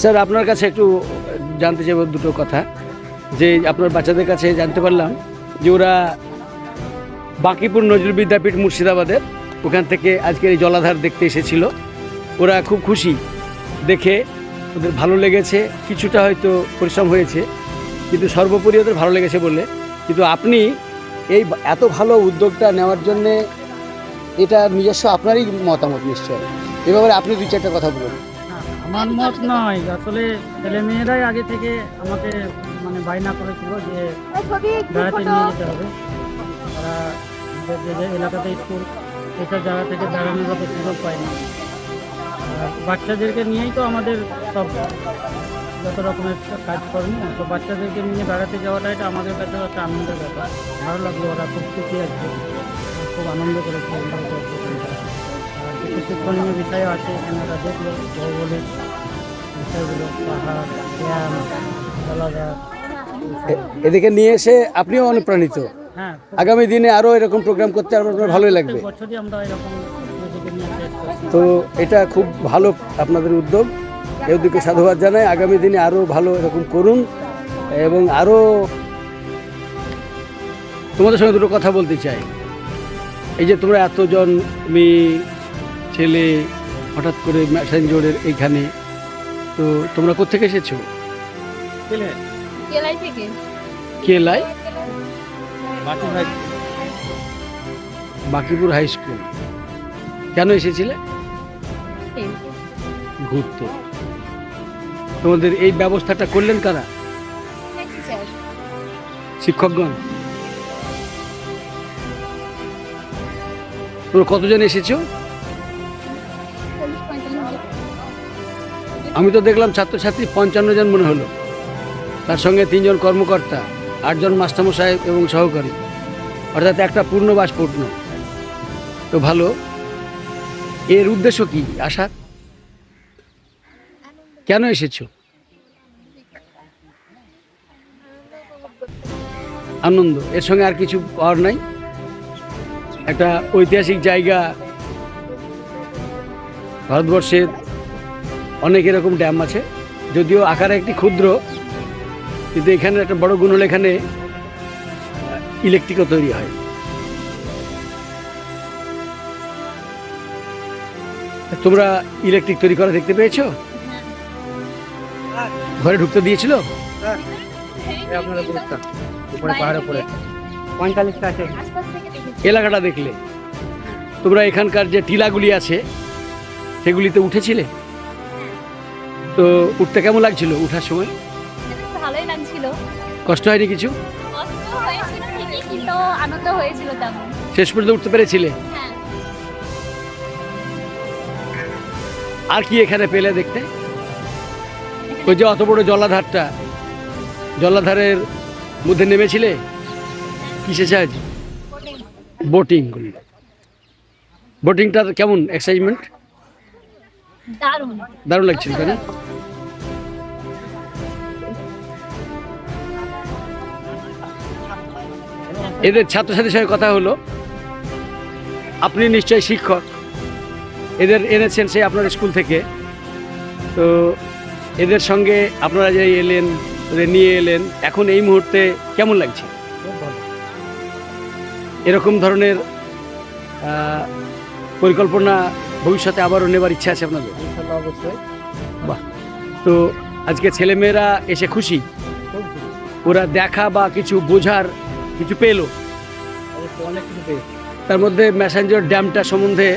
Sir, আপনার কাছে একটু জানতে চাইব দুটো কথা। যে আপনার বাচ্চাদের কাছে জানতে পারলাম যে ওরা বাঁকিপুর নজরুল বিদ্যাপীঠ মুর্শিদাবাদের, ওখান থেকে আজকের এই জলাধার দেখতে এসেছিল। ওরা খুব খুশি দেখে ওদের ভালো লেগেছে, কিছুটা হয়তো পরিশ্রম হয়েছে, কিন্তু সর্বোপরি ওদের ভালো লেগেছে বলে। কিন্তু আপনি এই এত ভালো উদ্যোগটা নেওয়ার জন্যে এটা নিজস্ব আপনারই মতামত নিশ্চয়। এ ব্যাপারে আপনি দুই চারটা কথা বলুন। আমার মত নয়। আসলে ছেলে মেয়েরাই আগে থেকে আমাকে মানে বায়না করেছিল যে বেড়াতে নিয়ে যেতে হবে। তারা যে যে এলাকাতে স্কুল এসব জায়গা থেকে বেড়ানোর মতো সুযোগ পায় না। বাচ্চাদেরকে নিয়েই তো আমাদের সব যত রকমের কাজকর্ম তো বাচ্চাদেরকে নিয়ে বেড়াতে যাওয়াটা এটা আমাদের কাছে একটা আনন্দের ব্যাপার। ভালো লাগল ওরা খুব খুশি আছে খুব আনন্দ করেছে। কিছু শিক্ষণীয় বিষয় আছে এখানে ওরা দেখল ভৌগোলিক বিষয়গুলো পাহাড় ড্যাম জলাধার এদিকে নিয়ে এসে আপনিও অনুপ্রাণিত? হ্যাঁ আগামী দিনে আরও এরকম প্রোগ্রাম করতে আপনার ভালোই লাগবে। বছরই আমরা এরকম তো এটা খুব ভালো আপনাদের উদ্যোগ। এই উদ্যোগকে সাধুবাদ জানাই আগামী দিনে আরও ভালো এরকম করুন এবং আরও তোমাদের সঙ্গে দুটো কথা বলতে চাই। এই যে তোমরা এতজন মেয়ে ছেলে হঠাৎ করে ম্যাসেঞ্জরের এইখানে তো তোমরা কোথেকে এসেছ? কেলাই থেকে। কেলাই? বাকিপুর হাই স্কুল কেন এসেছিলে? ঘুরতে। তোমাদের এই ব্যবস্থাটা করলেন কারা? শিক্ষকগণ? তোমরা কতজন এসেছ? আমি তো দেখলাম ছাত্রছাত্রী পঞ্চান্ন জন মনে হলো। তার সঙ্গে তিনজন কর্মকর্তা, আটজন মাস্টারমশাই এবং সহকারী। অর্থাৎ একটা পূর্ণবাস পূর্ণ তো ভালো, এর উদ্দেশ্য কি আসার কেন এসেছ? আনন্দ, এর সঙ্গে আর কিছু পাওয়ার নাই? একটা ঐতিহাসিক জায়গা, ভারতবর্ষের অনেক এরকম ড্যাম আছে। যদিও আকারে একটি ক্ষুদ্র, কিন্তু এখানে একটা বড় গুণ হলো এখানে ইলেকট্রিকও তৈরি হয়। তোমরা ইলেকট্রিক তৈরি করা দেখতে পেয়েছ? ঘরে ঢুকতে দিয়েছিল? এলাকাটা দেখলে। তোমরা এখানকার যে টিলাগুলি আছে, সেগুলিতে উঠেছিলে? তো উঠতে কেমন লাগছিল উঠার সময়? ভালোই লাগছিল। কষ্ট হয়নি কিছু? কষ্ট হয়েছিল ঠিকই কিন্তু আনন্দ হয়েছিল তেমন। শেষ পর্যন্ত উঠতে পেরেছিলে? হ্যাঁ। আর কি এখানে পেলে দেখতে? ওই যে অত বড় জলাধারটা জলাধারের মধ্যে নেমেছিলে? কিসে সাহায্য বোটিং বোটিংটার কেমন এক্সাইটমেন্ট দারুণ। দারুণ লাগছিল তাই না এদের ছাত্রছাত্রীর সঙ্গে কথা হলো। আপনি নিশ্চয়ই শিক্ষক। এদের এনেছেন সেই আপনার স্কুল থেকে। তো এদের সঙ্গে আপনারা যে এলেন নিয়ে এলেন, এখন এই মুহূর্তে কেমন লাগছে? এরকম ধরনের পরিকল্পনা ভবিষ্যতে আবারও নেবার ইচ্ছা আছে আপনাদের? অবশ্যই। বাহ। তো আজকে ছেলেমেয়েরা এসে খুশি? ওরা দেখা বা কিছু বোঝার কিছু পেল? অনেক কিছু পেয়েছি। তার মধ্যে ম্যাসেঞ্জার ড্যামটা সম্বন্ধে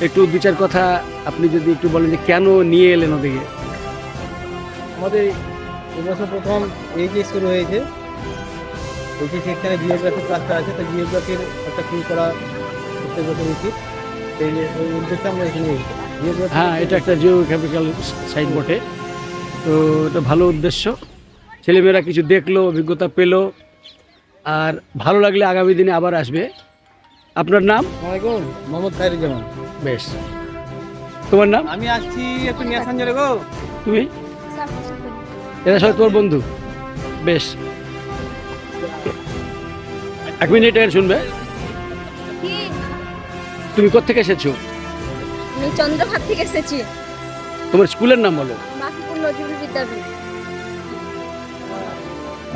একটু দু চার কথা আপনি যদি একটু বলেন যে কেন নিয়ে এলেন ওদিকে? আমাদের এবছর প্রথম এইচএস শুরু হয়েছে। এইচএস সেকশনে জিওগ্রাফি ক্লাসটা আছে তো জিওগ্রাফির একটা ক্লিক করা প্রত্যেক বছর উচিত হ্যাঁ এটা একটা জিওগ্রাফিক্যাল সাইট বটে তো এটা ভালো উদ্দেশ্য। ছেলেমেয়েরা কিছু দেখল অভিজ্ঞতা পেল আর ভালো লাগলে আগামী দিনে আবার আসবে। আপনার নাম? মোহাম্মদ খায়রুজ্জামান। বেশ। তোমার নাম? আমি আসছি একটু নিয়াসাঞ্জরে গো। তুমি। এরা সবাই তোর বন্ধু। বেশ। এক মিনিট এর শুনবে। তুমি কোথেকে এসেছ? আমি চন্দ্রভাগ থেকে এসেছি। তোমার স্কুলের নাম বলো। বাকিপুর নজরুল বিদ্যাপীঠ।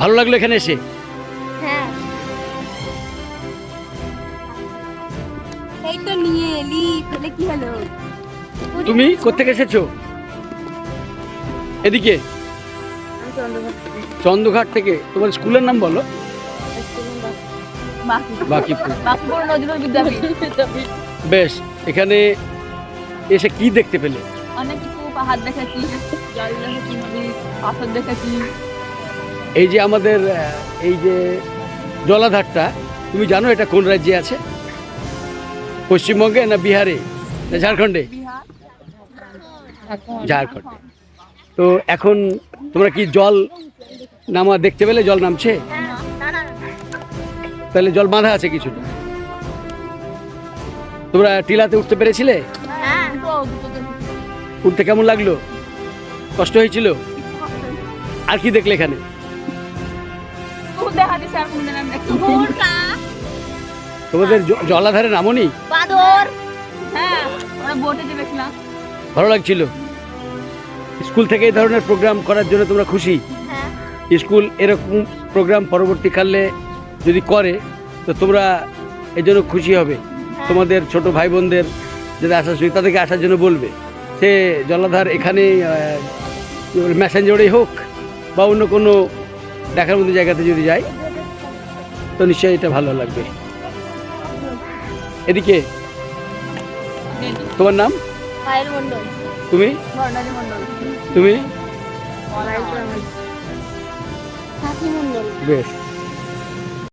ভালো লাগল এখানে এসে? হ্যাঁ। এই তো নিয়ে এলি তাহলে কি হলো? তুমি কোথেকে এসেছ? এদিকে। চন্দ্রঘাট থেকে। তোমার স্কুলের নাম বলো। বাকিপুর। বাকিপুর নজরুল বিদ্যাপীঠ। বেশ এখানে এসে কি দেখতে পেলে? অনেক কিছু পাহাড় দেখেছি জল দেখেছি নদী পাথর দেখেছি এই যে আমাদের এই যে জলাধারটা তুমি জানো এটা কোন রাজ্যে আছে? পশ্চিমবঙ্গে না বিহারে? না ঝাড়খণ্ডে? ঝাড়খণ্ডে। তো এখন তোমরা কি জল নামা দেখতে পেলে? জল নামছে? তাহলে জল বাঁধা আছে কিছুটা। তোমরা টিলাতে উঠতে পেরেছিলে? হ্যাঁ। উঠতে কেমন লাগল? কষ্ট হয়েছিল? আর কি দেখলে এখানে? তোমাদের জলাধারে নামনি হ্যাঁ আমরা বোটে চেপেছিলাম। ভালো লাগছিল। স্কুল থেকে এই ধরনের প্রোগ্রাম করার জন্য তোমরা খুশি? হ্যাঁ। স্কুল এরকম প্রোগ্রাম পরবর্তীকালে যদি করে তো তোমরা এই জন্য খুশি হবে। তোমাদের ছোট ভাই বোনদের যাদের আসা সুযোগ তাদেরকে আসার জন্য বলবে। সে জলাধার এখানে ম্যাসেঞ্জরেই হোক বা অন্য কোনো দেখার মতো জায়গাতে যদি যায় তো নিশ্চয়ই এটা ভালো লাগবে। এদিকে তোমার নাম? তুমি? তুমি? বেশ।